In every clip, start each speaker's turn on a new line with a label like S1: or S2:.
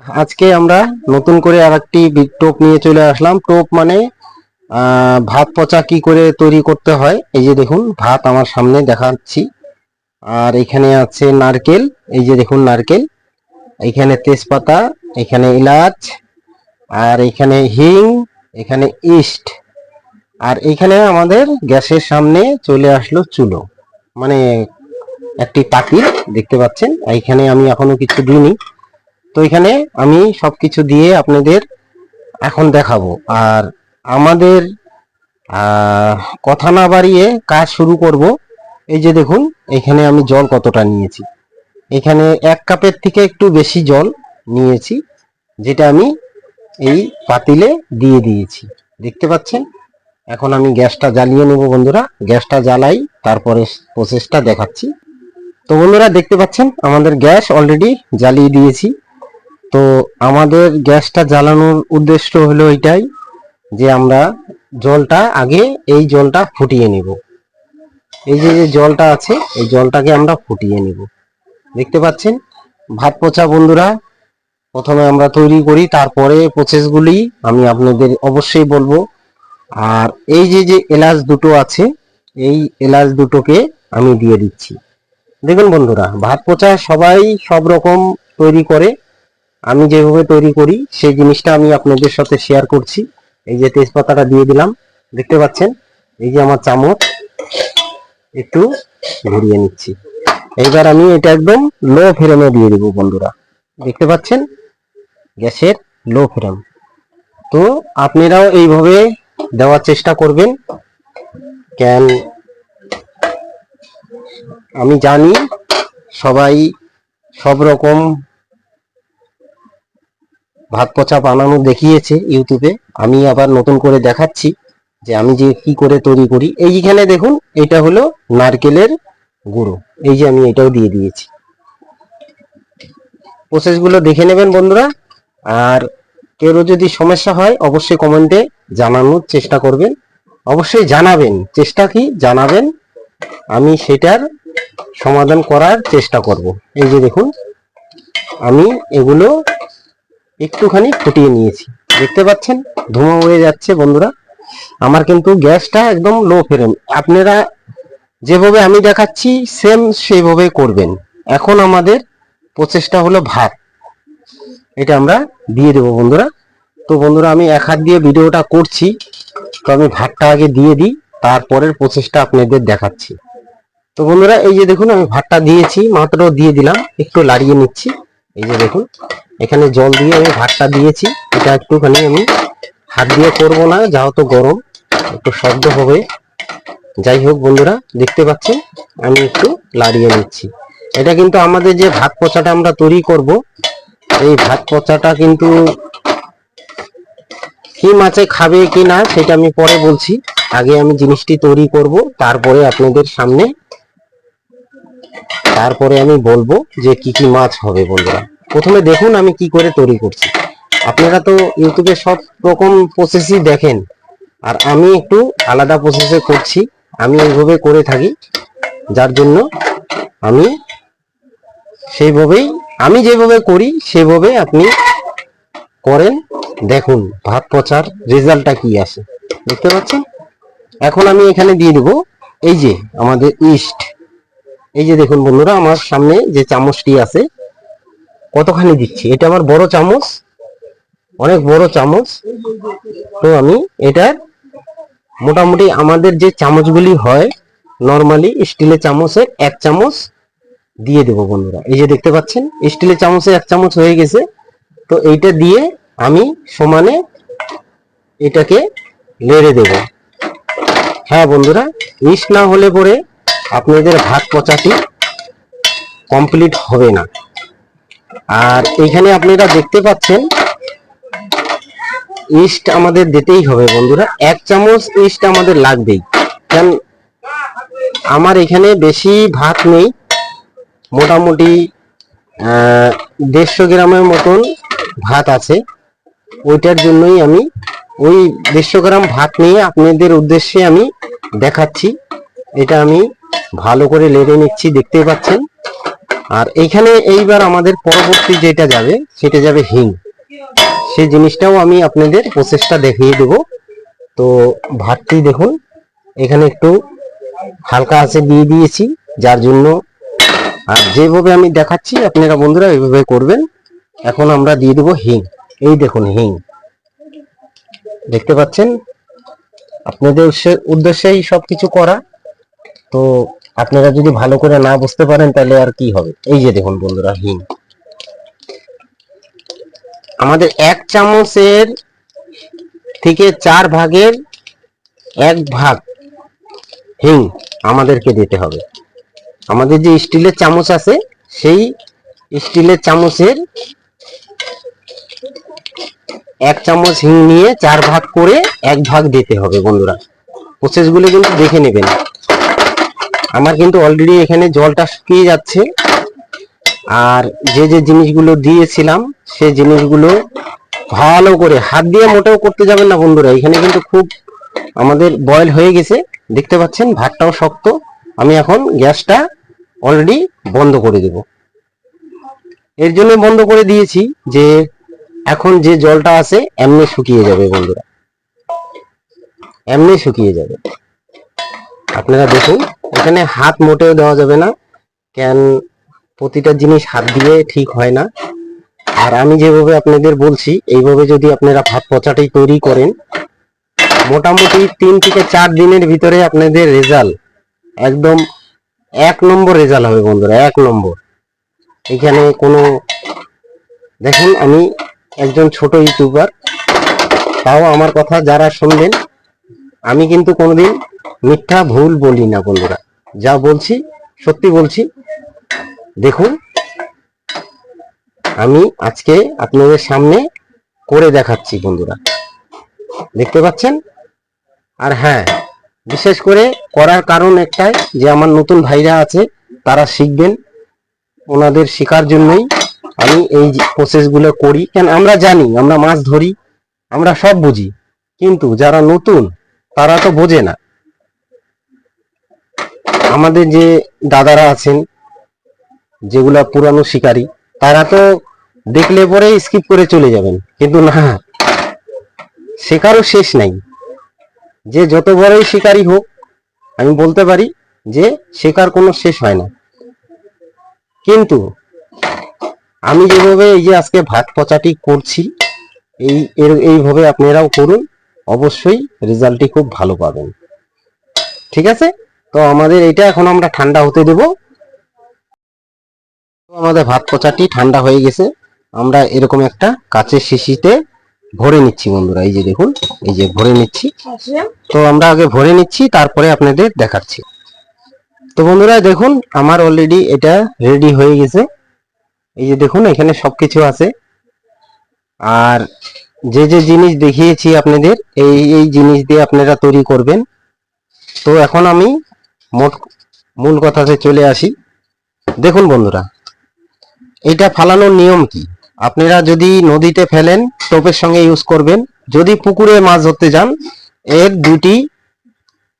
S1: আজকে আমরা নতুন করে আর একটি টোপ নিয়ে চলে আসলাম। টোপ মানে ভাত পচা কি করে তৈরি করতে হয়? এই যে দেখুন, ভাত আমার সামনে দেখাচ্ছি। আর এখানে আছে নারকেল, এই যে দেখুন নারকেল। এখানে তেজপাতা, এখানে এলাচ, আর এখানে হিং, এখানে ইস্ট। আর এখানে আমাদের গ্যাসের সামনে চলে আসলো চুলো। মানে একটি পাতিল দেখতে পাচ্ছেন? এইখানে আমি এখনও কিছু দিইনি। তো এখানে আমি সবকিছু দিয়ে আপনাদের এখন দেখাবো। আর আমাদের কথা না বাড়িয়ে কাজ শুরু করব। এই যে দেখুন, এখানে আমি জল কতটা নিয়েছি। এখানে এক কাপের থেকে একটু বেশি জল নিয়েছি, যেটা আমি এই পাতিলে দিয়ে দিয়েছি। দেখতে পাচ্ছেন? এখন আমি গ্যাসটা জ্বালিয়ে নেব বন্ধুরা। গ্যাসটা জ্বালাই তারপরে প্রসেসটা দেখাচ্ছি। তো বন্ধুরা, দেখতে পাচ্ছেন? আমাদের গ্যাস অলরেডি জ্বালিয়ে দিয়েছি। তো আমাদের গ্যাসটা জ্বালানোর উদ্দেশ্য হলো এটাই যে আমরা জলটা আগে এই জলটা ফুটিয়ে নেব। এই যে যে জলটা আছে, এই জলটাকে আমরা ফুটিয়ে নেব। দেখতে পাচ্ছেন? ভাত পোচা বন্ধুরা, প্রথমে আমরা তৈরি করি, তারপরে প্রসেসগুলি আমি আপনাদের অবশ্যই বলব। আর এই যে যে এলাচ দুটো আছে, এই এলাচ দুটোকে আমি দিয়ে দিচ্ছি। দেখুন বন্ধুরা, ভাত পোচা সবাই সব রকম তৈরি করে। আমি যেভাবে তৈরি করি, সেই জিনিসটা আমি আপনাদের সাথে শেয়ার করছি। এই যে তেজপাতাটা দিয়ে দিলাম, দেখতে পাচ্ছেন? এই যে আমার চামচ, একটু ঘুরিয়ে নিচ্ছি। এইবার আমি এটা একদম লো ফ্লেমে দিয়ে দেবো বন্ধুরা। দেখতে পাচ্ছেন? গ্যাসের লো ফ্লেম তো আপনারাও এইভাবে দেওয়ার চেষ্টা করবেন। কেন? আমি জানি সবাই সব রকম ভাত পচা বানানো দেখিয়েছে ইউটিউবে। আমি আবার নতুন করে দেখাচ্ছি যে আমি যে কি করে তৈরি করি। এইখানে দেখুন, এটা হলো নারকেলের গুঁড়ো। এই যে আমি এটাও দিয়ে দিয়েছি। প্রসেসগুলো দেখে নেবেন বন্ধুরা। আর কেউ যদি সমস্যা হয়, অবশ্যই কমেন্টে জানানোর চেষ্টা করবেন। অবশ্যই জানাবেন। চেষ্টা কি? জানাবেন। আমি সেটার সমাধান করার চেষ্টা করব। এই যে দেখুন, আমি এগুলো একটুখানি ফুটিয়ে নিয়েছি। দেখতে পাচ্ছেন? ধোঁয়া হয়ে যাচ্ছে বন্ধুরা। আমার কিন্তু গ্যাসটা একদম লো ফ্লেম আপনারা যেভাবে আমি দেখাচ্ছি সেম সেইভাবে করবেন। এখন আমাদের প্রচেষ্টা হলো ভাত। এটা আমরা দিয়ে দেবো বন্ধুরা। তো বন্ধুরা, আমি এক হাত দিয়ে ভিডিওটা করছি। তো আমি ভাতটা আগে দিয়ে দিই, তারপরের প্রচেষ্টা আপনাদের দেখাচ্ছি। তো বন্ধুরা, এই যে দেখুন, আমি ভাতটা দিয়েছি, মাত্র দিয়ে দিলাম। একটু লাড়িয়ে নিচ্ছি। এই যে দেখুন এখানে জল দিয়ে আমি ভাতটা দিয়েছি। এটা একটুখানি আমি হাত দিয়ে করব না যেহেতু গরম, একটু শব্দ হবে। যাই হোক বন্ধুরা, দেখতে পাচ্ছেন, আমি একটু লাড়িয়ে নিচ্ছি। এটা কিন্তু আমাদের যে ভাত পচাটা আমরা তৈরি করব, এই ভাত পচাটা কিন্তু কি মাছে খাবে কি না, সেটা আমি পরে বলছি। আগে আমি জিনিসটি তৈরি করব, তারপরে আপনাদের সামনে, তারপরে আমি বলব যে কি কি মাছ হবে বন্ধুরা। প্রথমে দেখুন আমি কি করে তৈরি করছি। আপনারা তো ইউটিউবে সব রকম প্রসেসই দেখেন। আর আমি একটু আলাদা প্রসেসে করছি। আমি এইভাবে করে থাকি। যার জন্য আমি সেইভাবেই, আমি যেভাবে করি, সেভাবে আপনি করেন। দেখুন, ভাত পচার রেজাল্টটা কি আসে দেখতে পাচ্ছেন? এখন আমি এখানে দিয়ে দেবো এই যে আমাদের ইস্ট। এই যে দেখুন বন্ধুরা, আমার সামনে যে চামচটি আছে কতখানি দিচ্ছি? এটা আমার বড় চামচ। অনেক বড় চামচ। তো আমি এটার মোটামুটি আমাদের যে চামচগুলি হয় নর্মালি স্টিলের চামচের এক চামচ দিয়ে দেবো বন্ধুরা। এই যে দেখতে পাচ্ছেন স্টিলের চামচে এক চামচ হয়ে গেছে। তো এইটা দিয়ে আমি সমানে এটাকে লেড়ে দেব। হ্যাঁ বন্ধুরা ইস্ট না হলে পরে আপনাদের ভাত পচাটি কমপ্লিট হবে না। আর এখানে আপনারা দেখতে পাচ্ছেন, ইস্ট আমাদের দিতেই হবে বন্ধুরা। এক চামচ ইস্ট আমাদের লাগবেই। কারণ আমার এখানে বেশি ভাত নেই। মোটামুটি দেড়শো গ্রামের মতন ভাত আছে। ওইটার জন্যই আমি ওই দেড়শো গ্রাম ভাত নিয়ে আপনাদের উদ্দেশ্যে আমি দেখাচ্ছি। এটা আমি ভালো করে লেড়ে নিচ্ছি, দেখতেই পাচ্ছেন। আর এইখানে এইবার আমাদের পরবর্তী যেটা যাবে, সেটা যাবে হিং। সেই জিনিসটাও আমি আপনাদের প্রসেসটা দেখিয়ে দেব। তো ভাতটি দেখুন, এখানে একটু হালকা আছে দিয়ে দিয়েছি, যার জন্য আর যেভাবে আমি দেখাচ্ছি, আপনারা বন্ধুরা এইভাবে করবেন। এখন আমরা দিয়ে দেবো হিং। এই দেখুন হিং। দেখতে পাচ্ছেন? আপনাদের উদ্দেশ্যে- উদ্দেশ্যেই সবকিছু করা। তো আপনারা যদি ভালো করে না বুঝতে পারেন, তাহলে আর কি হবে? এই যে দেখুন বন্ধুরা, হিং। আমাদের এক চামচের থেকে চার ভাগের এক ভাগ হিং আমাদেরকে দিতে হবে। আমাদের যে স্টিলের চামচ আছে, সেই স্টিলের চামচের এক চামচ হিং নিয়ে চার ভাগ করে এক ভাগ দিতে হবে বন্ধুরা। প্রসেসগুলো কিন্তু দেখে নেবেন। আমার কিন্তু অলরেডি এখানে জলটা শুকিয়ে যাচ্ছে। আর যে যে জিনিসগুলো দিয়েছিলাম, সে জিনিসগুলো ভালো করে, হাত দিয়ে মোটেও করতে যাবেন না বন্ধুরা, এখানে কিন্তু খুব আমাদের বয়েল হয়ে গেছে। দেখতে পাচ্ছেন, ভাতটাও শক্ত। আমি এখন গ্যাসটা অলরেডি বন্ধ করে দেব। এর জন্য বন্ধ করে দিয়েছি যে, এখন যে জলটা আছে, এমনি শুকিয়ে যাবে বন্ধুরা। এমনি শুকিয়ে যাবে। আপনারা দেখুন, এখানে হাত মোটেও দেওয়া যাবে না, কেন প্রতিটা জিনিস হাত দিয়ে ঠিক হয় না। আর আমি যেভাবে আপনাদের বলছি, এইভাবে যদি আপনারা ভাত পচাটাই তৈরি করেন, মোটামুটি তিন থেকে চার দিনের ভিতরে আপনাদের রেজাল্ট একদম এক নম্বর রেজাল্ট হবে বন্ধুরা, এক নম্বর। এখানে কোনো, দেখুন আমি একজন ছোট ইউটিউবার তাও আমার কথা যারা শুনবেন, আমি কিন্তু কোনোদিন মিথ্যা ভুল বলি না বন্ধুরা। যা বলছি, সত্যি বলছি, দেখুন, আমি আজকে আপনাদের সামনে করে দেখাচ্ছি বন্ধুরা। দেখতে পাচ্ছেন? আর হ্যাঁ বিশেষ করে করার কারণ একটাই যে আমার নতুন ভাইরা আছে, তারা শিখবেন। ওনাদের শেখার জন্যই আমি এই প্রসেসগুলো করি। কেন? আমরা জানি, আমরা মাছ ধরি, আমরা সব বুঝি। কিন্তু যারা নতুন, তারা তো বোঝে না। আমাদের যে দাদারা আছেন, যেগুলা পুরানো শিকারী, তারা তো দেখলে পরে স্কিপ করে চলে যাবেন। কিন্তু না শেখারও শেষ নাই। যে যত বড়ই শিকারী হোক, আমি বলতে পারি যে শেখার কোনো শেষ হয় না। কিন্তু আমি যেভাবে এই যে আজকে ভাত পচাটি করছি, এই এইভাবে আপনারাও করুন, অবশ্যই রেজাল্টটি খুব ভালো পাবেন। ঠিক আছে? তো আমাদের এটা এখন আমরা ঠান্ডা হতে দেব। আমাদের ভাত পচাটি ঠান্ডা হয়ে গেছে। আমরা এরকম একটা কাচের শিশিতে ভরে নিচ্ছি বন্ধুরা, এই যে দেখুন, এই যে ভরে নিচ্ছি। তো আমরা আগে ভরে নিচ্ছি, তারপরে আপনাদের দেখাচ্ছি। তো বন্ধুরা, দেখুন, আমার অলরেডি এটা রেডি হয়ে গেছে। এই যে দেখুন, এখানে সবকিছু আছে। আর যে যে জিনিস দেখিয়েছি আপনাদের, এই এই জিনিস দিয়ে আপনারা তৈরি করবেন। তো এখন আমি মোট, মূল কথাতে চলে আসি। দেখুন বন্ধুরা, এটা ফালানোর নিয়ম কি? আপনারা যদি নদীতে ফেলেন, টোপের সঙ্গে ইউজ করবেন। যদি পুকুরে মাছ ধরতে যান, এর দুটি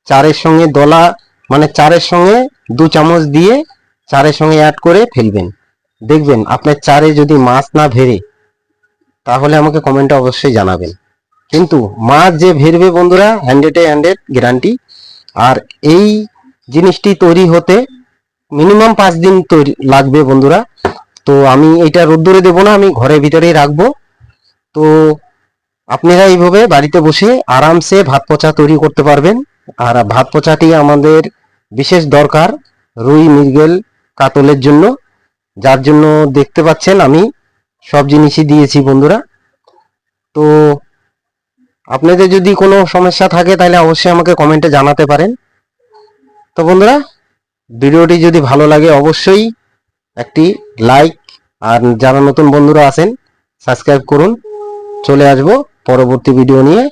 S1: চারের সঙ্গে দলা মানে চারের সঙ্গে দু চামচ দিয়ে চারের সঙ্গে অ্যাড করে ফেলবেন। দেখবেন, আপনার চারে যদি মাছ না ভেরে তাহলে আমাকে কমেন্টে অবশ্যই জানাবেন। কিন্তু মাছ যে ভেরবে বন্ধুরা হান্ড্রেডে হান্ড্রেড গ্যারান্টি আর এই জিনিসটি তৈরি হতে মিনিমাম পাঁচ দিন তৈরি লাগবে বন্ধুরা। তো আমি এটা রোদ্দুরে দেবো না, আমি ঘরের ভিতরেই রাখব। তো আপনারা এইভাবে বাড়িতে বসে আরামসে ভাত পচা তৈরি করতে পারবেন। আর ভাত পচাটি আমাদের বিশেষ দরকার রুই, মৃগেল, কাতলের জন্য। যার জন্য দেখতে পাচ্ছেন আমি সব জিনিসই দিয়েছি বন্ধুরা। তো আপনাদের যদি কোনো সমস্যা থাকে তাহলে অবশ্যই আমাকে কমেন্টে জানাতে পারেন। তো বন্ধুরা, ভিডিওটি যদি ভালো লাগে অবশ্যই একটি লাইক আর যারা নতুন বন্ধুরা আছেন সাবস্ক্রাইব করুন। চলে আসব পরবর্তী ভিডিও নিয়ে।